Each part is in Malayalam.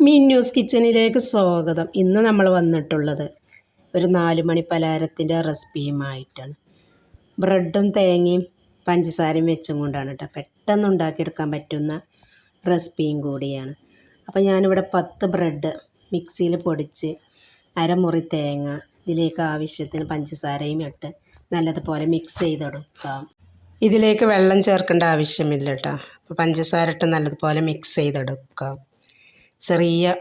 മീൻ ന്യൂസ് കിച്ചണിലേക്ക് സ്വാഗതം. ഇന്ന് നമ്മൾ വന്നിട്ടുള്ളത് ഒരു നാല് മണി പലഹാരത്തിന്റെ റെസിപ്പിയുമായിട്ടാണ്. ബ്രെഡും തേങ്ങയും പഞ്ചസാരയും വെച്ചും കൊണ്ടാണ് കേട്ടോ. പെട്ടെന്ന് ഉണ്ടാക്കിയെടുക്കാൻ പറ്റുന്ന റെസിപ്പിയും കൂടിയാണ്. അപ്പോൾ ഞാനിവിടെ പത്ത് ബ്രെഡ് മിക്സിയിൽ പൊടിച്ച് അരമുറി തേങ്ങ ഇതിലേക്ക് ആവശ്യത്തിന് പഞ്ചസാരയും ഇട്ട് നല്ലതുപോലെ മിക്സ് ചെയ്തെടുക്കാം. ഇതിലേക്ക് വെള്ളം ചേർക്കേണ്ട ആവശ്യമില്ല കേട്ടോ. അപ്പോൾ പഞ്ചസാര ഇട്ട് നല്ലതുപോലെ മിക്സ് ചെയ്തെടുക്കാം. ചെറിയ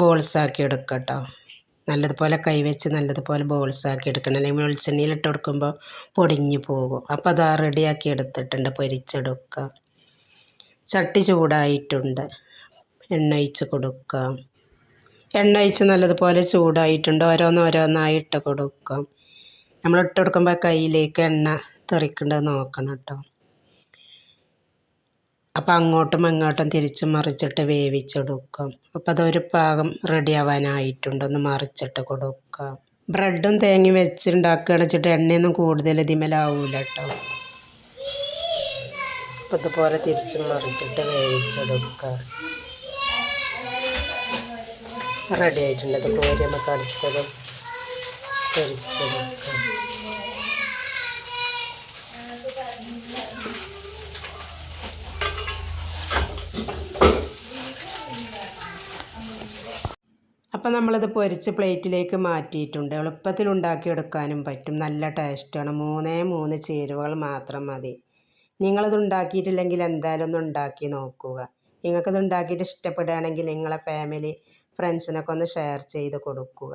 ബോൾസ് ആക്കി എടുക്കുക കേട്ടോ നല്ലതുപോലെ കൈവച്ച് നല്ലതുപോലെ ബോൾസ് ആക്കി എടുക്കണം. അല്ലെങ്കിൽ വെളിച്ചെണ്ണയിൽ ഇട്ട് കൊടുക്കുമ്പോൾ പൊടിഞ്ഞു പോകും. അപ്പോൾ അത് റെഡിയാക്കി എടുത്തിട്ടുണ്ട് പൊരിച്ചെടുക്കുക. ചട്ടി ചൂടായിട്ടുണ്ട്. എണ്ണ ഒഴിച്ച് കൊടുക്കാം എണ്ണ ഒഴിച്ച് നല്ലതുപോലെ ചൂടായിട്ടുണ്ട്. ഓരോന്ന് ഓരോന്നായി ഇട്ട് കൊടുക്കാം നമ്മൾ ഇട്ട് കൊടുക്കുമ്പോൾ കയ്യിലേക്ക് എണ്ണ തെറിക്കേണ്ടത് നോക്കണം കേട്ടോ. അപ്പോൾ അങ്ങോട്ടും ഇങ്ങോട്ടും തിരിച്ച് മറിച്ചിട്ട് വേവിച്ചെടുക്കാം. അപ്പോൾ അതൊരു പാകം റെഡി ആവാനായിട്ടുണ്ട്. ഒന്ന് മറിച്ചിട്ട് കൊടുക്കാം. ബ്രെഡും തേങ്ങയും വെച്ചുണ്ടാക്കുകയാണ് വെച്ചിട്ട് എണ്ണയൊന്നും കൂടുതൽ ഇതിമേലാവൂല കേട്ടോ അപ്പോൾ ഇതുപോലെ തിരിച്ച് മറിച്ചിട്ട് വേവിച്ചെടുക്കുക റെഡി ആയിട്ടുണ്ട്. അത് കോരി നമുക്ക് അടുത്തത് പൊരിച്ചെടുക്കാം. അപ്പം നമ്മളിത് പൊരിച്ച് പ്ലേറ്റിലേക്ക് മാറ്റിയിട്ടുണ്ട്. എളുപ്പത്തിൽ ഉണ്ടാക്കിയെടുക്കാനും പറ്റും. നല്ല ടേസ്റ്റാണ്. മൂന്നേ മൂന്ന് ചേരുവകൾ മാത്രം മതി. നിങ്ങളിത് ഉണ്ടാക്കിയിട്ടില്ലെങ്കിൽ എന്തായാലും ഒന്ന് ഉണ്ടാക്കി നോക്കുക. നിങ്ങൾക്കിത് ഉണ്ടാക്കിയിട്ട് ഇഷ്ടപ്പെടുകയാണെങ്കിൽ നിങ്ങളെ ഫാമിലി ഫ്രണ്ട്സിനൊക്കെ ഒന്ന് ഷെയർ ചെയ്ത് കൊടുക്കുക.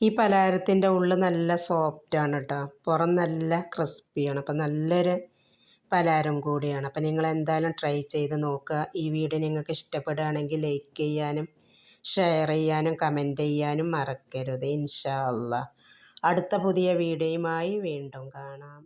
ഈ പലഹാരത്തിന്റെ ഉള്ളിൽ നല്ല സോഫ്റ്റാണ് കേട്ടോ പുറം നല്ല ക്രിസ്പിയാണ് അപ്പം നല്ലൊരു പലഹാരം കൂടിയാണ്. അപ്പം നിങ്ങൾ എന്തായാലും ട്രൈ ചെയ്ത് നോക്കുക. ഈ വീഡിയോ നിങ്ങൾക്ക് ഇഷ്ടപ്പെടുകയാണെങ്കിൽ ലൈക്ക് ചെയ്യാനും ഷെയർ ചെയ്യാനും കമന്റ് ചെയ്യാനും മറക്കരുത്. ഇൻഷാ അള്ളാ. അടുത്ത പുതിയ വീഡിയോയുമായി വീണ്ടും കാണാം.